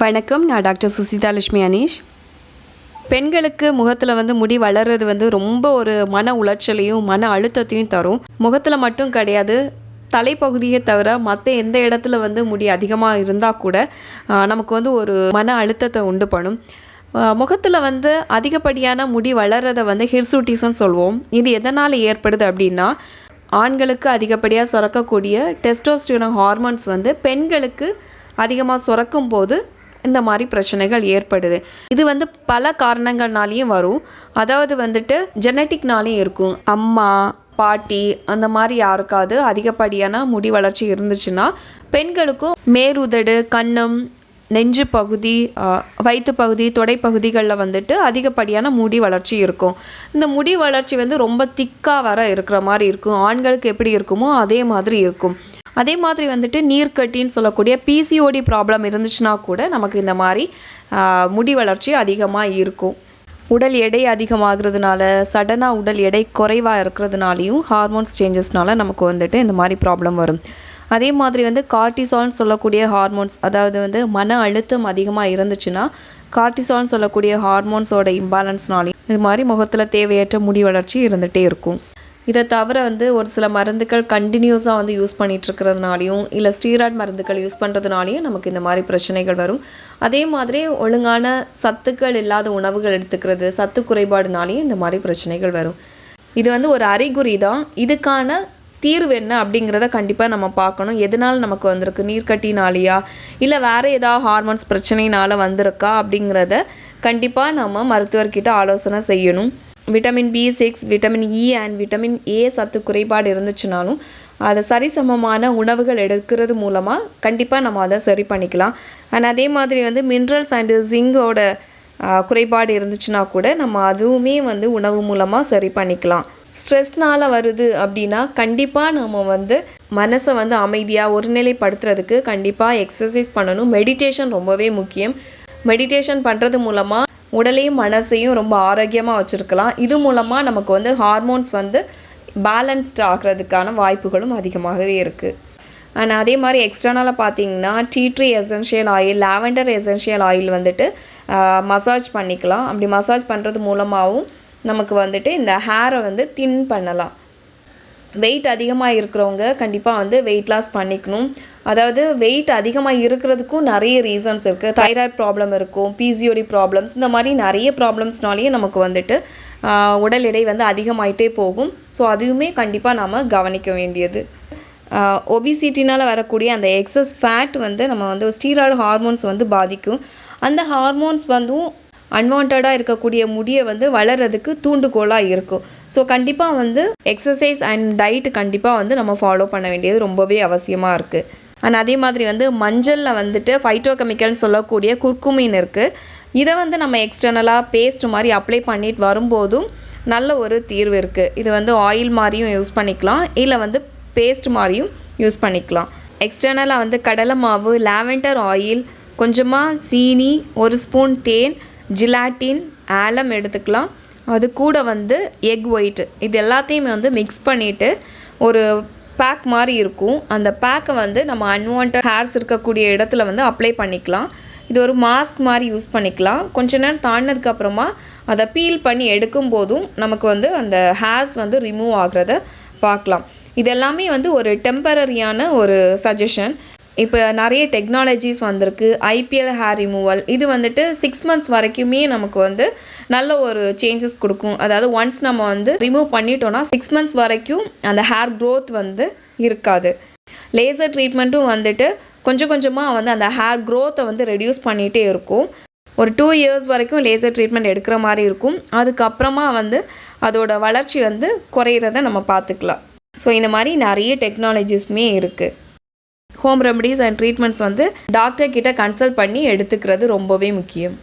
வணக்கம் நான் டாக்டர் சுசிதா லட்சுமி அனீஷ். பெண்களுக்கு முகத்தில் வந்து முடி வளர்றது வந்து ரொம்ப ஒரு மன உளைச்சலையும் மன அழுத்தத்தையும் தரும். முகத்தில் மட்டும் கிடையாது தலைப்பகுதியை தவிர மற்ற எந்த இடத்துல வந்து முடி அதிகமாக இருந்தால் கூட நமக்கு வந்து ஒரு மன அழுத்தத்தை உண்டு பண்ணும். முகத்தில் வந்து அதிகப்படியான முடி வளர்றதை வந்து ஹிர்சூட்டிஸ்ன்னு சொல்லுவோம் இது எதனால் ஏற்படுது அப்படின்னா ஆண்களுக்கு அதிகப்படியாக சுரக்கக்கூடிய டெஸ்டோஸ்டியோன ஹார்மோன்ஸ் வந்து பெண்களுக்கு அதிகமாக சுரக்கும் போது இந்த மாதிரி பிரச்சனைகள் ஏற்படுது. இது வந்து பல காரணங்கள்னாலையும் வரும். அதாவது வந்துட்டு ஜெனட்டிக்னாலையும் இருக்கும். அம்மா பாட்டி அந்த மாதிரி யாருக்காவது அதிகப்படியான முடி வளர்ச்சி இருந்துச்சுன்னா பெண்களுக்கும் மேருதடு கண்ணம் நெஞ்சு பகுதி வயிற்று பகுதி தொடைப்பகுதிகளில் வந்துட்டு அதிகப்படியான முடி வளர்ச்சி இருக்கும். இந்த முடி வளர்ச்சி வந்து ரொம்ப திக்காக வர இருக்கிற மாதிரி இருக்கும். ஆண்களுக்கு எப்படி இருக்குமோ அதே மாதிரி இருக்கும். அதே மாதிரி வந்துட்டு நீர்க்கட்டின்னு சொல்லக்கூடிய பிசிஓடி ப்ராப்ளம் இருந்துச்சுன்னா கூட நமக்கு இந்த மாதிரி முடி வளர்ச்சி அதிகமாக இருக்கும். உடல் எடை அதிகமாகிறதுனால சடனாக உடல் எடை குறைவாக இருக்கிறதுனாலையும் ஹார்மோன்ஸ் சேஞ்சஸ்னால நமக்கு வந்துட்டு இந்த மாதிரி ப்ராப்ளம் வரும். அதே மாதிரி வந்து கார்டிசால்னு சொல்லக்கூடிய ஹார்மோன்ஸ் அதாவது வந்து மன அழுத்தம் அதிகமாக இருந்துச்சுன்னா கார்டிசால்னு சொல்லக்கூடிய ஹார்மோன்ஸோட இம்பேலன்ஸ்னாலையும் இது மாதிரி முகத்தில் தேவையற்ற முடி வளர்ச்சி இருந்துகிட்டே இருக்கும். இதை தவிர வந்து ஒரு சில மருந்துகள் கண்டினியூஸாக வந்து யூஸ் பண்ணிகிட்டு இருக்கிறதுனாலையும் இல்லை ஸ்டீராய்டு மருந்துகள் யூஸ் பண்ணுறதுனாலையும் நமக்கு இந்த மாதிரி பிரச்சனைகள் வரும். அதே மாதிரி ஒழுங்கான சத்துக்கள் இல்லாத உணவுகள் எடுத்துக்கிறது சத்து குறைபாடுனாலையும் இந்த மாதிரி பிரச்சனைகள் வரும். இது வந்து ஒரு அறிகுறி தான். இதுக்கான தீர்வு என்ன அப்படிங்கிறத கண்டிப்பாக நம்ம பார்க்கணும். எதனால் நமக்கு வந்திருக்கு? நீர்க்கட்டினாலேயா? இல்லை வேறு ஏதாவது ஹார்மோன்ஸ் பிரச்சனையினால் வந்திருக்கா அப்படிங்கிறத கண்டிப்பாக நம்ம மருத்துவர்கிட்ட ஆலோசனை செய்யணும். Vitamin B six vitamin E and vitamin A சத்து குறைபாடு இருந்துச்சுனாலும் அதை சரிசமமான உணவுகள் எடுக்கிறது மூலமாக கண்டிப்பாக நம்ம அதை சரி பண்ணிக்கலாம். அண்ட் அதே மாதிரி வந்து மினரல்ஸ் அண்டு ஜிங்கோட குறைபாடு இருந்துச்சுன்னா கூட நம்ம அதுவுமே வந்து உணவு மூலமாக சரி பண்ணிக்கலாம். ஸ்ட்ரெஸ்னால் வருது அப்படின்னா கண்டிப்பாக நம்ம வந்து மனசை வந்து அமைதியாக ஒருநிலைப்படுத்துறதுக்கு கண்டிப்பாக எக்ஸசைஸ் பண்ணணும். மெடிடேஷன் ரொம்பவே முக்கியம். மெடிடேஷன் பண்ணுறது மூலமாக உடலையும் மனசையும் ரொம்ப ஆரோக்கியமாக வச்சுருக்கலாம். இது மூலமாக நமக்கு வந்து ஹார்மோன்ஸ் வந்து பேலன்ஸ்ட் ஆகிறதுக்கான வாய்ப்புகளும் அதிகமாகவே இருக்குது அண்ட் அதே மாதிரி எக்ஸ்டர்னலாக பார்த்தீங்கன்னா tea tree essential oil lavender essential oil வந்துட்டு மசாஜ் பண்ணிக்கலாம். அப்படி மசாஜ் பண்ணுறது மூலமாகவும் நமக்கு வந்துட்டு இந்த ஹேரை வந்து தின் பண்ணலாம். வெயிட் அதிகமாக இருக்கிறவங்க கண்டிப்பாக வந்து வெயிட் லாஸ் பண்ணிக்கணும். அதாவது வெயிட் அதிகமாக இருக்கிறதுக்கும் நிறைய ரீசன்ஸ் இருக்குது தைராய்டு ப்ராப்ளம் இருக்கும் பிசிஓடி ப்ராப்ளம்ஸ் இந்த மாதிரி நிறைய ப்ராப்ளம்ஸ்னாலேயே நமக்கு வந்துட்டு உடல் எடை வந்து அதிகமாயிட்டே போகும். ஸோ அதுவுமே கண்டிப்பாக நாம் கவனிக்க வேண்டியது. ஒபிசிட்டினால் வரக்கூடிய அந்த எக்ஸஸ் ஃபேட் வந்து நம்ம வந்து ஸ்டீராய்டு ஹார்மோன்ஸ் வந்து பாதிக்கும். அந்த ஹார்மோன்ஸ் வந்தும் அன்வான்டாக இருக்கக்கூடிய முடியை வந்து வளர்கிறதுக்கு தூண்டுகோலாக இருக்கும். ஸோ கண்டிப்பாக வந்து எக்ஸசைஸ் அண்ட் டயட் கண்டிப்பாக வந்து நம்ம ஃபாலோ பண்ண வேண்டியது ரொம்பவே அவசியமாக இருக்குது அண்ட் அதே மாதிரி வந்து மஞ்சளில் வந்துட்டு ஃபைட்டோகெமிக்கல்னு சொல்லக்கூடிய குர்குமின் இருக்குது இதை வந்து நம்ம எக்ஸ்டர்னலாக பேஸ்ட் மாதிரி அப்ளை பண்ணிட்டு வரும்போதும் நல்ல ஒரு தீர்வு இருக்குது இது வந்து ஆயில் மாதிரியும் யூஸ் பண்ணிக்கலாம். இல்லை வந்து பேஸ்ட் மாதிரியும் யூஸ் பண்ணிக்கலாம். எக்ஸ்டர்னலாக வந்து கடலை மாவு லாவெண்டர் ஆயில் கொஞ்சமாக சீனி ஒரு ஸ்பூன் தேன் ஜிலாட்டின் ஆலம் எடுத்துக்கலாம். அது கூட வந்து எக் ஒயிட்டு இது எல்லாத்தையுமே வந்து மிக்ஸ் பண்ணிவிட்டு ஒரு பேக் மாதிரி இருக்கும். அந்த பேக்கை வந்து நம்ம அன்வான்ட் ஹேர்ஸ் இருக்கக்கூடிய இடத்துல வந்து அப்ளை பண்ணிக்கலாம். இது ஒரு மாஸ்க் மாதிரி யூஸ் பண்ணிக்கலாம். கொஞ்ச நேரம் தாண்டினதுக்கப்புறமா அதை பீல் பண்ணி எடுக்கும் போதும் நமக்கு வந்து அந்த ஹேர்ஸ் வந்து ரிமூவ் ஆகிறத பார்க்கலாம். இது எல்லாமே வந்து ஒரு டெம்பரரியான ஒரு சஜஷன் இப்போ நிறைய டெக்னாலஜிஸ் வந்திருக்கு. ஐபிஎல் ஹேர் ரிமூவல் இது வந்துட்டு சிக்ஸ் மந்த்ஸ் வரைக்குமே நமக்கு வந்து நல்ல ஒரு சேஞ்சஸ் கொடுக்கும். அதாவது ஒன்ஸ் நம்ம வந்து ரிமூவ் பண்ணிட்டோம்னா சிக்ஸ் மந்த்ஸ் வரைக்கும் அந்த ஹேர் க்ரோத் வந்து இருக்காது. லேசர் ட்ரீட்மெண்ட்டும் வந்துட்டு கொஞ்சம் கொஞ்சமாக வந்து அந்த ஹேர் க்ரோத்தை வந்து ரெடியூஸ் பண்ணிகிட்டே இருக்கும். ஒரு டூ இயர்ஸ் வரைக்கும் லேசர் ட்ரீட்மெண்ட் எடுக்கிற மாதிரி இருக்கும். அதுக்கப்புறமா வந்து அதோட வளர்ச்சி வந்து குறையிறத நம்ம பார்த்துக்கலாம். ஸோ இந்த மாதிரி நிறைய டெக்னாலஜிஸுமே இருக்குது ஹோம் ரெமடிஸ் அண்ட் ட்ரீட்மெண்ட்ஸ் வந்து டாக்டர் கிட்ட கன்சல்ட் பண்ணி எடுத்துக்கிறது ரொம்பவே முக்கியம்.